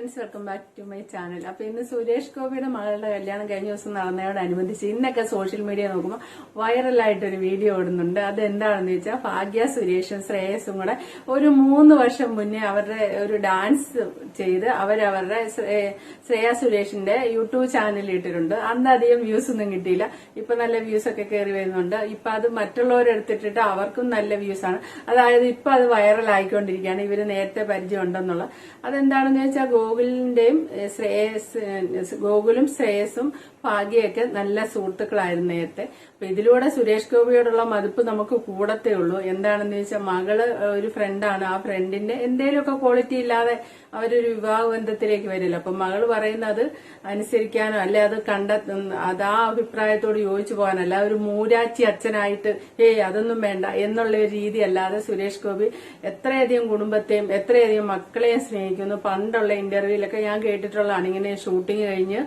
Friends welcome back to my channel അപ്പൊ ഇന്ന് സുരേഷ് ഗോപിയുടെ മകളുടെ കല്യാണം കഴിഞ്ഞ ദിവസം നടന്നതോടനുബന്ധിച്ച് ഇന്നൊക്കെ സോഷ്യൽ മീഡിയ നോക്കുമ്പോൾ വൈറലായിട്ടൊരു വീഡിയോ ഓടുന്നുണ്ട് അത് എന്താണെന്ന് വെച്ചാൽ ഭാഗ്യ സുരേഷും ശ്രേയസും കൂടെ ഒരു മൂന്ന് വർഷം മുന്നേ അവരുടെ ഒരു ഡാൻസ് ചെയ്ത് അവരവരുടെ ശ്രേ- ശ്രേയ സുരേഷിന്റെ യൂട്യൂബ് ചാനലിൽ ഇട്ടിട്ടുണ്ട്. അന്ന് അധികം വ്യൂസ് ഒന്നും കിട്ടിയില്ല. ഇപ്പൊ നല്ല വ്യൂസ് ഒക്കെ കയറി വരുന്നുണ്ട്. ഇപ്പൊ അത് മറ്റുള്ളവരെടുത്തിട്ടിട്ട് അവർക്കും നല്ല വ്യൂസ് ആണ്. അതായത് ഇപ്പൊ അത് വൈറൽ ആയിക്കൊണ്ടിരിക്കുകയാണ്. ഇവർ നേരത്തെ പരിചയം ഉണ്ടെന്നുള്ളത് അതെന്താണെന്ന് വെച്ചാൽ ഗോകുലിന്റെയും ശ്രേയസ് ഗോകുലും ശ്രേയസും ഭാഗ്യയൊക്കെ നല്ല സുഹൃത്തുക്കളായിരുന്നു നേരത്തെ. അപ്പൊ ഇതിലൂടെ സുരേഷ് ഗോപിയോടുള്ള മതിപ്പ് നമുക്ക് കൂടത്തേ ഉള്ളൂ. എന്താണെന്ന് വെച്ചാൽ മകൾ ഒരു ഫ്രണ്ടാണ്. ആ ഫ്രണ്ടിന്റെ എന്തെങ്കിലുമൊക്കെ ക്വാളിറ്റി ഇല്ലാതെ അവരൊരു വിവാഹ ബന്ധത്തിലേക്ക് വരില്ല. അപ്പൊ മകൾ പറയുന്നത് അനുസരിക്കാനോ അല്ലെ അത് കണ്ട അത് ആ അഭിപ്രായത്തോട് യോജിച്ചു പോകാനല്ല ഒരു മൂരാച്ചി അച്ഛനായിട്ട് ഏയ് അതൊന്നും വേണ്ട എന്നുള്ള ഒരു രീതി അല്ലാതെ സുരേഷ് ഗോപി എത്രയധികം കുടുംബത്തെയും എത്രയധികം മക്കളെയും സ്നേഹിക്കുന്നു. പണ്ടുള്ള ഇന്റർവ്യൂലൊക്കെ ഞാൻ കേട്ടിട്ടുള്ളതാണ്. ഇങ്ങനെ ഷൂട്ടിംഗ് കഴിഞ്ഞ്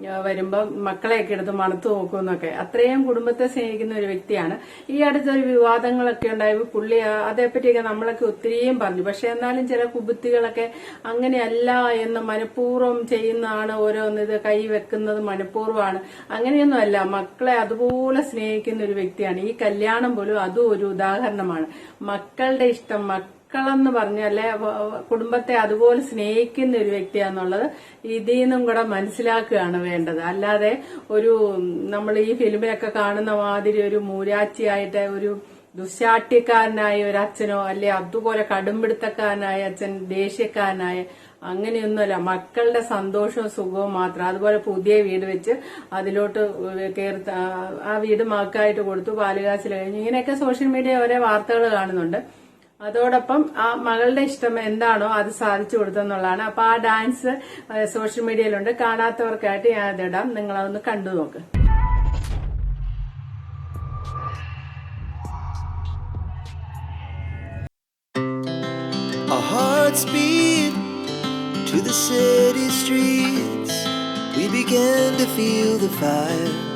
വരുമ്പോ മക്കളെയൊക്കെ എടുത്ത് മണത്ത് നോക്കുമെന്നൊക്കെ അത്രയും കുടുംബത്തെ സ്നേഹിക്കുന്ന ഒരു വ്യക്തിയാണ്. ഈ അടുത്തൊരു വിവാദങ്ങളൊക്കെ ഉണ്ടായി പുള്ളി അതേപ്പറ്റിയൊക്കെ നമ്മളൊക്കെ ഒത്തിരിയും പറഞ്ഞു. പക്ഷെ എന്നാലും ചില കുബുത്തികളൊക്കെ അങ്ങനെയല്ല എന്ന് മനഃപൂർവം ചെയ്യുന്നതാണ് ഓരോന്ന് ഇത് കൈ വെക്കുന്നത് മനഃപൂർവമാണ്. അങ്ങനെയൊന്നുമല്ല മക്കളെ അതുപോലെ സ്നേഹിക്കുന്ന ഒരു വ്യക്തിയാണ്. ഈ കല്യാണം പോലും അതും ഒരു ഉദാഹരണമാണ്. മക്കളുടെ ഇഷ്ടം മക്കളെന്ന് പറഞ്ഞു വ- വ- കുടുംബത്തെ അതുപോലെ സ്നേഹിക്കുന്ന ഒരു വ്യക്തിയാന്നുള്ളത് ഇതിൽ നിന്നും കൂടെ മനസ്സിലാക്കുകയാണ് വേണ്ടത്. അല്ലാതെ ഒരു നമ്മൾ ഈ ഫിലിമിലൊക്കെ കാണുന്ന മാതിരി ഒരു മൂരാച്ചിയായിട്ട് ഒരു ദുശാഠ്യക്കാരനായ ഒരു അച്ഛനോ അല്ലെ അതുപോലെ കടുംപിടുത്തക്കാരനായ അച്ഛൻ ദേഷ്യക്കാരനായ അങ്ങനെയൊന്നുമല്ല. മക്കളുടെ സന്തോഷവും സുഖവും മാത്രം. അതുപോലെ പുതിയ വീട് വെച്ച് അതിലോട്ട് കയറി ആ വീട് മക്കായിട്ട് കൊടുത്തു പാലുകാച്ചിൽ കഴിഞ്ഞു. ഇങ്ങനെയൊക്കെ സോഷ്യൽ മീഡിയ ഓരോ വാർത്തകൾ കാണുന്നുണ്ട്. അതോടൊപ്പം ആ മകളുടെ ഇഷ്ടം എന്താണോ അത് സാധിച്ചു കൊടുത്തെന്നുള്ളതാണ് അപ്പൊ ആ ഡാൻസ് സോഷ്യൽ മീഡിയയിലുണ്ട് കാണാത്തവർക്കായിട്ട് ഞാൻ അതിടാം നിങ്ങളതൊന്ന് കണ്ടു നോക്ക് to the city streets. We began to feel the fire.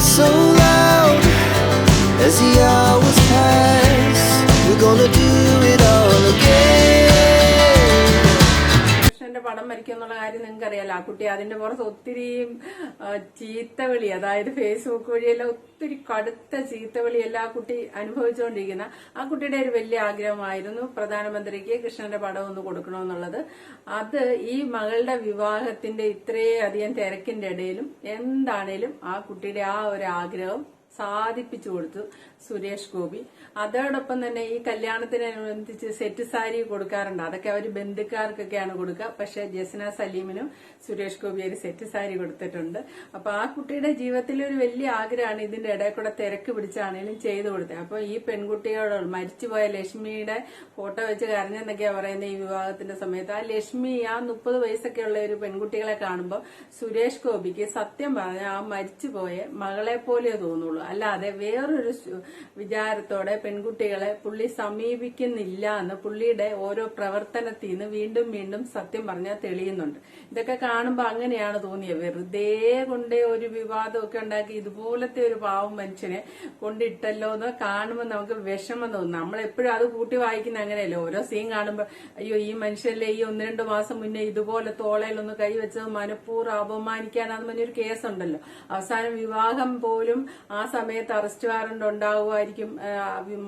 so loud as the hours പടം വരയ്ക്കും എന്നുള്ള കാര്യം നിങ്ങൾക്ക് അറിയാലോ ആ കുട്ടി അതിന്റെ പുറത്ത് ഒത്തിരി ചീത്തവിളി അതായത് ഫേസ്ബുക്ക് വഴിയെല്ലാം ഒത്തിരി കടുത്ത ചീത്തവിളിയെല്ലാം ആ കുട്ടി അനുഭവിച്ചുകൊണ്ടിരിക്കുന്ന. ആ കുട്ടിയുടെ ഒരു വലിയ ആഗ്രഹമായിരുന്നു പ്രധാനമന്ത്രിക്ക് കൃഷ്ണന്റെ പടം ഒന്ന് കൊടുക്കണമെന്നുള്ളത്. അത് ഈ മകളുടെ വിവാഹത്തിന്റെ ഇത്രയധികം തിരക്കിന്റെ ഇടയിലും എന്താണേലും ആ കുട്ടിയുടെ ആ ഒരു ആഗ്രഹം സാധിപ്പിച്ചു കൊടുത്തു സുരേഷ് ഗോപി. അതോടൊപ്പം തന്നെ ഈ കല്യാണത്തിനനുബന്ധിച്ച് സെറ്റ് സാരി കൊടുക്കാറുണ്ട്. അതൊക്കെ അവർ ബന്ധുക്കാർക്കൊക്കെയാണ് കൊടുക്കുക. പക്ഷെ ജസ്ന സലീമിനും സുരേഷ് ഗോപി ഒരു സെറ്റ് സാരി കൊടുത്തിട്ടുണ്ട്. അപ്പൊ ആ കുട്ടിയുടെ ജീവിതത്തിലെ ഒരു വലിയ ആഗ്രഹമാണ് ഇതിന്റെ ഇടയിൽ കൂടെ തിരക്ക് പിടിച്ചാണെങ്കിലും ചെയ്തു കൊടുത്തത് അപ്പൊ ഈ പെൺകുട്ടിയോട് മരിച്ചുപോയ ലക്ഷ്മിയുടെ ഫോട്ടോ വെച്ച് കരഞ്ഞെന്നൊക്കെയാ പറയുന്നത് ഈ വിവാഹത്തിന്റെ സമയത്ത്. ആ ലക്ഷ്മി ആ മുപ്പത് വയസ്സൊക്കെ ഉള്ള ഒരു പെൺകുട്ടികളെ കാണുമ്പോൾ സുരേഷ് ഗോപിക്ക് സത്യം പറഞ്ഞ ആ മരിച്ചുപോയ മകളെ പോലെ തോന്നുള്ളൂ. അല്ലാതെ വേറൊരു വിചാരത്തോടെ പെൺകുട്ടികളെ പുള്ളി സമീപിക്കുന്നില്ല എന്ന് പുള്ളിയുടെ ഓരോ പ്രവർത്തനത്തിൽ നിന്ന് വീണ്ടും വീണ്ടും സത്യം പറഞ്ഞാൽ തെളിയുന്നുണ്ട്. ഇതൊക്കെ കാണുമ്പോൾ അങ്ങനെയാണ് തോന്നിയത് വെറുതെ കൊണ്ടേ ഒരു വിവാദമൊക്കെ ഉണ്ടാക്കി ഇതുപോലത്തെ ഒരു പാവം മനുഷ്യനെ കൊണ്ടിട്ടല്ലോ എന്ന് കാണുമ്പോൾ നമുക്ക് വിഷമം തോന്നും. നമ്മളെപ്പോഴും അത് കൂട്ടി വായിക്കുന്ന അങ്ങനെയല്ലേ? ഓരോ സീൻ കാണുമ്പോൾ അയ്യോ ഈ മനുഷ്യല്ലേ ഈ ഒന്ന് രണ്ട് മാസം മുന്നേ ഇതുപോലെ തോളയിലൊന്ന് കൈവച്ചത് മനഃപൂർവം അപമാനിക്കാനാന്ന് പറഞ്ഞൊരു കേസുണ്ടല്ലോ. അവസാനം വിവാഹം പോലും ആ സമയത്ത് അറസ്റ്റ് വാറണ്ട് ഉണ്ടാവുമായിരിക്കും.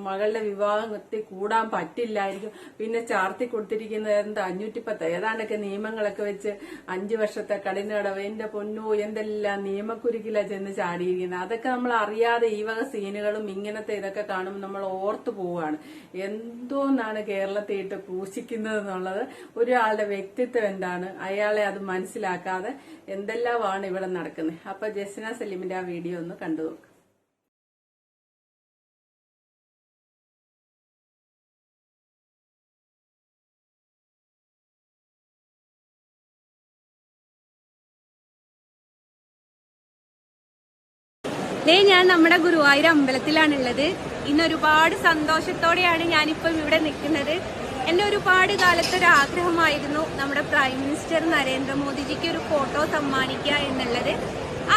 മകളുടെ വിവാഹം മകളുടെ വിവാഹത്തിൽ കൂടാൻ പറ്റില്ലായിരിക്കും. പിന്നെ ചാർത്തി കൊടുത്തിരിക്കുന്നത് എന്താ അഞ്ഞൂറ്റി പത്ത് ഏതാണ്ടൊക്കെ നിയമങ്ങളൊക്കെ വെച്ച് അഞ്ചു വർഷത്തെ കഠിനടവ് എന്റെ പൊന്നു എന്തെല്ലാം നിയമക്കുരുക്കിലാ ചെന്ന് ചാടിയിരിക്കുന്നത്. അതൊക്കെ നമ്മൾ അറിയാതെ ഈ വക സീനുകളും ഇങ്ങനത്തെ ഇതൊക്കെ കാണുമ്പോൾ നമ്മൾ ഓർത്തു പോവുകയാണ്. എന്തോന്നാണ് കേരളത്തെ ഇട്ട് പൂശിക്കുന്നത് എന്നുള്ളത്. ഒരാളുടെ വ്യക്തിത്വം എന്താണ്? അയാളെ അത് മനസ്സിലാക്കാതെ എന്തെല്ലാമാണ് ഇവിടെ നടക്കുന്നത്? അപ്പൊ ജസ്ന സലീമിന്റെ ആ വീഡിയോ ഒന്ന് കണ്ടു നോക്ക്. ദേ ഞാൻ നമ്മുടെ ഗുരുവായൂർ അമ്പലത്തിലാണുള്ളത്. ഇന്ന് ഒരുപാട് സന്തോഷത്തോടെയാണ് ഞാനിപ്പം ഇവിടെ നിൽക്കുന്നത്. എന്റെ ഒരുപാട് കാലത്തെ ഒരു ആഗ്രഹമായിരുന്നു നമ്മുടെ പ്രൈം മിനിസ്റ്റർ നരേന്ദ്രമോദിജിക്ക് ഒരു ഫോട്ടോ സമ്മാനിക്കുക എന്നുള്ളത്.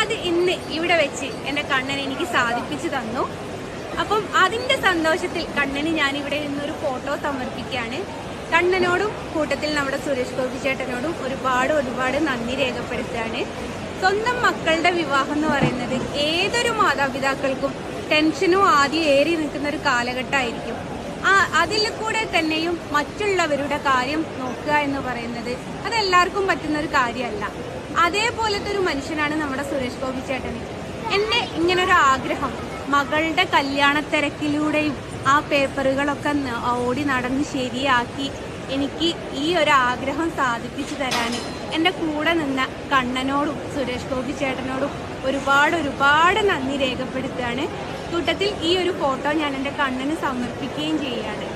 അത് ഇന്ന് ഇവിടെ വെച്ച് എന്റെ കണ്ണൻ എനിക്ക് സാധിപ്പിച്ചു തന്നു. അപ്പം അതിന്റെ സന്തോഷത്തിൽ കണ്ണന് ഇവിടെ നിന്നൊരു ഫോട്ടോ സമർപ്പിക്കുകയാണ്. കണ്ണനോടും കൂട്ടത്തിൽ നമ്മുടെ സുരേഷ് ഗോപി ചേട്ടനോടും ഒരുപാട് ഒരുപാട് നന്ദി രേഖപ്പെടുത്തുകയാണ്. സ്വന്തം മക്കളുടെ വിവാഹം എന്ന് പറയുന്നത് ഏതൊരു മാതാപിതാക്കൾക്കും ടെൻഷനും ആദ്യം ഏറി നിൽക്കുന്ന ഒരു കാലഘട്ടമായിരിക്കും. ആ അതിൽ കൂടെ തന്നെയും മറ്റുള്ളവരുടെ കാര്യം നോക്കുക എന്ന് പറയുന്നത് അതെല്ലാവർക്കും പറ്റുന്ന ഒരു കാര്യമല്ല. അതേപോലത്തെ ഒരു മനുഷ്യനാണ് നമ്മുടെ സുരേഷ് ഗോപി ചേട്ടന് എന്റെ ഇങ്ങനൊരു ആഗ്രഹം മകളുടെ കല്യാണ തിരക്കിലൂടെയും ആ പേപ്പറുകളൊക്കെ ഓടി നടന്ന് ശരിയാക്കി എനിക്ക് ഈ ഒരു ആഗ്രഹം സാധിപ്പിച്ചു തരാൻ എന്റെ കൂടെ നിന്ന കണ്ണനോടും സുരേഷ് ഗോപി ചേട്ടനോടും ഒരുപാട് ഒരുപാട് നന്ദി രേഖപ്പെടുത്തുകയാണ്. കൂട്ടത്തിൽ ഈ ഒരു ഫോട്ടോ ഞാൻ എന്റെ കണ്ണന് സമർപ്പിക്കുകയും ചെയ്യുകയാണ്.